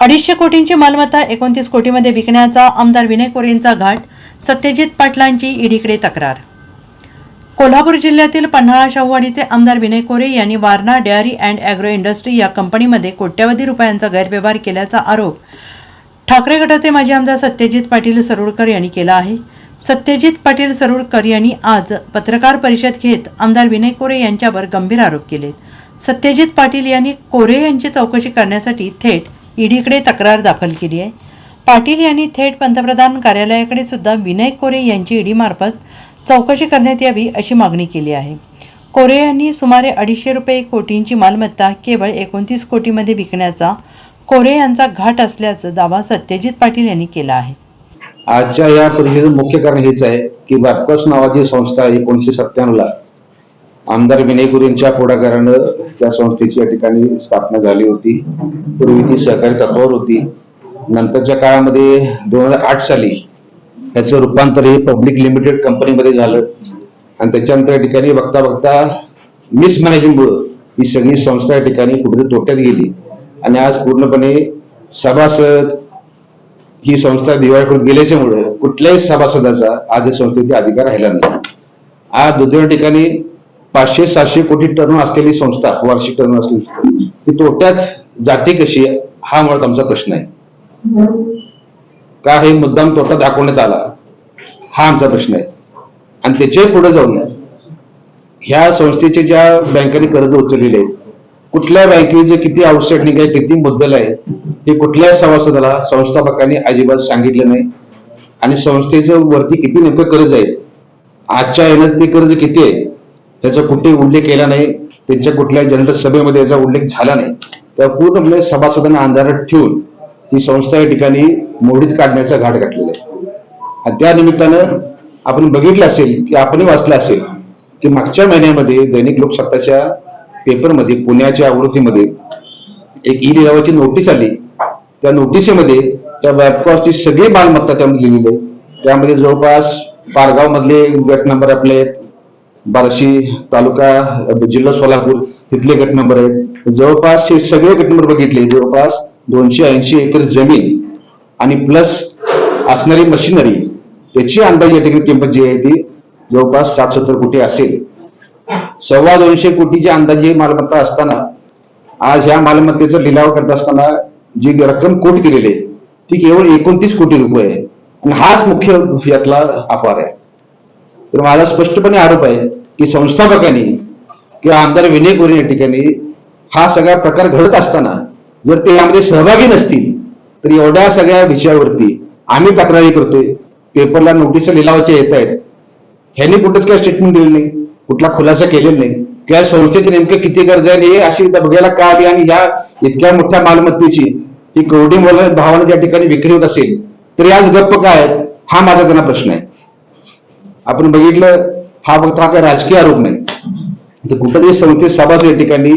अडीचशे कोटींची मालमत्ता एकोणतीस कोटीमध्ये विकण्याचा आमदार विनय कोरेंचा घाट सत्यजित पाटलांची ईडीकडे तक्रार. कोल्हापूर जिल्ह्यातील पन्हाळा शाहूवाडीचे आमदार विनय कोरे यांनी Warana dairy and agro industry या कंपनीमध्ये कोट्यवधी रुपयांचा गैरव्यवहार केल्याचा आरोप ठाकरे गटाचे माजी आमदार सत्यजित पाटील सरोडकर यांनी केला आहे. सत्यजित पाटील सरोडकर यांनी आज पत्रकार परिषद घेत आमदार विनय कोरे यांच्यावर गंभीर आरोप केले सत्यजित पाटील यांनी कोरे यांची चौकशी करण्यासाठी थेट ईडीकडे तक्रार दाखल केली आहे. पाटील यांनी थेट पंतप्रधान कार्यालयाकडे सुद्धा विनय कोरे यांची ईडीमार्फत चौकशी करण्यात यावी अशी मागणी केली आहे. कोरे यांनी सुमारे अडीचशे रुपये कोटींची मालमत्ता केवळ एकोणतीस कोटीमध्ये विकण्याचा कोरे यांचा घाट असल्याचा दावा सत्यजित पाटील यांनी केला आहे. आजच्या या परिषदेचं मुख्य कारण हेच आहे की बॅपकॉस नावाची संस्था एकोणीसशे सत्त्याण्णवला आमदार विनय गुरेंच्या पुढाकारानं त्या संस्थेची या ठिकाणी स्थापना झाली होती. पूर्वी ती सहकारी तत्वावर होती. नंतरच्या काळामध्ये दोन हजार आठ साली याचं रूपांतर हे पब्लिक लिमिटेड कंपनीमध्ये झालं. आणि त्याच्यानंतर या ठिकाणी बघता बघता मिसमॅनेजमेंटमुळं ही सगळी संस्था या ठिकाणी कुठेतरी तोट्यात गेली. आणि आज पूर्णपणे सभासद ही संस्था दिवाळीकडून गेल्याच्यामुळे कुठल्याही सभासदाचा आज या संस्थेचा अधिकार राहिला नाही. आज दुसऱ्या ठिकाणी पाचशे सातशे कोटी टर्न असलेली संस्था वार्षिक टर्न असलेली संस्था, ती तोट्यात जाते कशी? हा मुळात आमचा प्रश्न आहे. का हे मुद्दाम तोटा दाखवण्यात आला? हा आमचा प्रश्न आहे. आणि त्याच्याही पुढे जाऊन ह्या संस्थेचे ज्या बँकांनी कर्ज उचललेले आहेत कुठल्या बँकेचे किती आउटस्टँडिंग आहे किती मुद्दल आहे हे कुठल्याच सभासदाला संस्थापकांनी अजिबात सांगितलं नाही? आणि संस्थेचं वरती किती नेमकं कर्ज आहे? आजच्या येण्यात ते कर्ज किती आहे? त्याचा कुठेही उल्लेख केला नाही त्यांच्या कुठल्या जनरल सभेमध्ये याचा उल्लेख झाला नाही. त्या पूर्णपणे म्हणजे सभासदांना अंधारात ठेवून ही संस्था या ठिकाणी मोडीत काढण्याचा घाट घातलेला आहे. आणि त्या निमित्तानं आपण बघितलं असेल की आपणही वाचलं असेल की मागच्या महिन्यामध्ये दैनिक लोकसत्ताच्या पेपरमध्ये पुण्याच्या आवृत्तीमध्ये एक ई लिलावाची नोटीस आली. त्या नोटिसेमध्ये त्या वॅपकॉसची सगळी मालमत्ता त्यामध्ये लिहिलेली आहे. त्यामध्ये जवळपास पारगावमधले गट नंबर आपले आहेत. बार्शी तालुका जिल्हा सोलापूर तिथले गट नंबर आहेत. जवळपास हे सगळे गट नंबर बघितले. जवळपास दोनशे ऐंशी एकर जमीन आणि प्लस असणारी मशिनरी त्याची अंदाजे या ठिकाणी किंमत जी आहे ती जवळपास साठ सत्तर कोटी असेल. सव्वा दोनशे कोटीची अंदाजे मालमत्ता असताना आज ह्या मालमत्तेचा लिलाव करत असताना जी रक्कम कोट केलेली आहे ती केवळ एकोणतीस कोटी रुपये आहे. आणि हाच मुख्य यातला अपार आहे. तर माझा स्पष्टपणे आरोप आहे की संस्थापकांनी किंवा आमदार विनय गोरे या ठिकाणी हा सगळा प्रकार घडत असताना जर ते यामध्ये सहभागी नसतील तर एवढ्या सगळ्या विषयावरती आम्ही तक्रारी करतोय. पेपरला नोटीस लिलावाच्या येत आहेत. ह्यांनी कुठंच काय स्टेटमेंट दिले नाही. कुठला खुलासा केलेला नाही. किंवा संस्थेचे नेमके किती कर्ज आहे हे अशी बघायला का आली आणि या इतक्या मोठ्या मालमत्तेची ही कवडी मोल भावाने ठिकाणी विक्री होत असेल तर आज गप्प काय आहेत? हा माझा त्यांना प्रश्न आहे. आपण बघितलं हा फक्त हा काही राजकीय आरोप नाही. तर कुठेतरी संस्थेत सभासद या ठिकाणी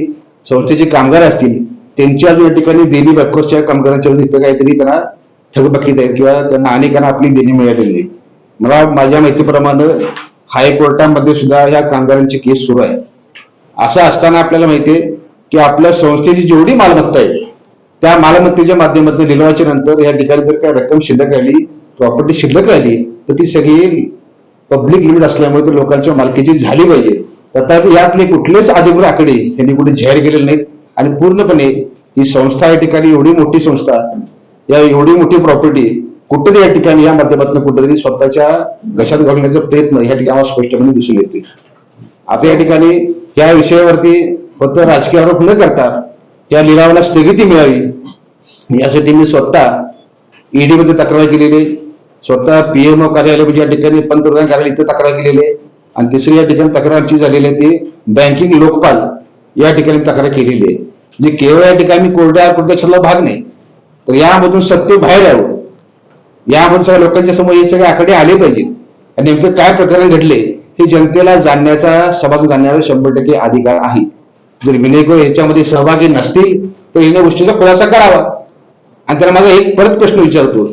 संस्थेचे कामगार असतील त्यांच्या अजून या ठिकाणी देणी बॅकवर्सच्या कामगारांच्या इथं काहीतरी त्यांना थकबाकीत आहे किंवा त्यांना अनेकांना आपली देणी मिळालेली आहे मला माझ्या माहितीप्रमाणे हायकोर्टामध्ये सुद्धा ह्या कामगारांची केस सुरू आहे. असं असताना आपल्याला माहितीये की आपल्या संस्थेची जेवढी मालमत्ता आहे त्या मालमत्तेच्या माध्यमातून लिलावाच्या नंतर या ठिकाणी जर काही रक्कम शिल्लक राहिली प्रॉपर्टी शिल्लक राहिली तर ती सगळी पब्लिक लिमिट असल्यामुळे ते लोकांच्या मालकीची झाली पाहिजे. तथापि यातले कुठलेच अधिकृत आकडे यांनी कुठे जाहीर केलेले नाहीत. आणि पूर्णपणे ही संस्था या ठिकाणी एवढी मोठी संस्था या एवढी मोठी प्रॉपर्टी कुठेतरी या ठिकाणी या माध्यमातून कुठेतरी स्वतःच्या घशात घालण्याचा प्रयत्न या ठिकाणी आम्हाला स्पष्टपणे दिसून येते. आता या ठिकाणी या विषयावरती फक्त राजकीय आरोप न करता या लिलावाला स्थगिती मिळावी. यासाठी मी स्वतः ईडीमध्ये तक्रार केलेली स्वतः पीएमओ कार्यालय म्हणजे या ठिकाणी पंतप्रधान कार्यालय इथं तक्रार केलेली आहे. आणि तिसरी या ठिकाणी तक्रार जी झालेली आहे ती बँकिंग लोकपाल या ठिकाणी तक्रार केलेली आहे. म्हणजे केवळ या ठिकाणी कोरड्या प्रदेशाला भाग नाही तर यामधून सत्य बाहेर यावं. यामधून सगळ्या लोकांच्या समोर हे सगळे आकडे आले पाहिजेत. आणि नेमकं काय प्रकरण घडले हे जनतेला जाणण्याचा सभासद जाणण्याचा शंभर टक्के अधिकार आहे. जर विनयको याच्यामध्ये सहभागी नसतील तर या गोष्टीचा खुलासा करावा. आणि त्याला माझा एक परत प्रश्न विचारतो.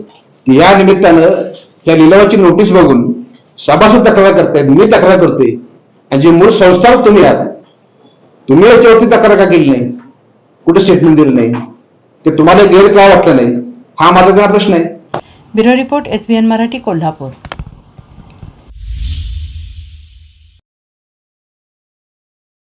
या निमित्तानं या लिलावाची नोटीस बघून सभासद तक्रार करतायत मी तक्रार करतोय. आणि जे मूळ संस्थापक तुम्ही आहात तुम्ही याच्यावरती तक्रार का केली नाही? कुठे स्टेटमेंट दिलं नाही? ते तुम्हाला गैर का वाटलं नाही. हा माझा त्यांना प्रश्न आहे. Bureau report SBN Marathi Kolhapur.